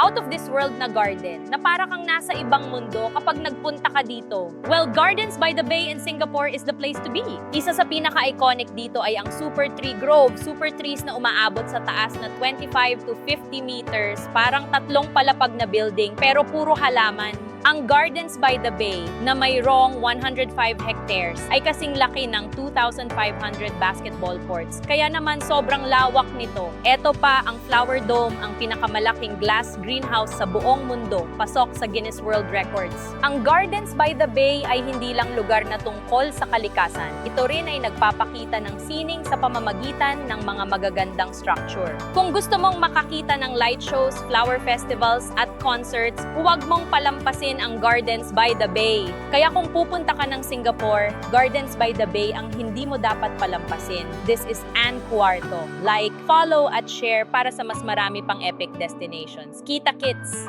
out of this world na garden na para kang nasa ibang mundo kapag nagpunta ka dito. Well, Gardens by the Bay in Singapore is the place to be. Isa sa pinaka-iconic dito ay ang Super Tree Grove, super trees na umaabot sa taas na 25 to 50 meters, parang tatlong palapag na building pero puro halaman. Ang Gardens by the Bay na mayroong 105 hectares ay kasing laki ng 2,500 basketball courts. Kaya naman sobrang lawak nito. Ito pa ang Flower Dome, ang pinakamalaking glass greenhouse sa buong mundo, pasok sa Guinness World Records. Ang Gardens by the Bay ay hindi lang lugar na tungkol sa kalikasan. Ito rin ay nagpapakita ng sining sa pamamagitan ng mga magagandang structure. Kung gusto mong makakita ng light shows, flower festivals at concerts, huwag mong palampasin ang Gardens by the Bay. Kaya kung pupunta ka ng Singapore, Gardens by the Bay ang hindi mo dapat palampasin. This is Ann Cuarto. Like, follow at share para sa mas marami pang epic destinations. Kita kits!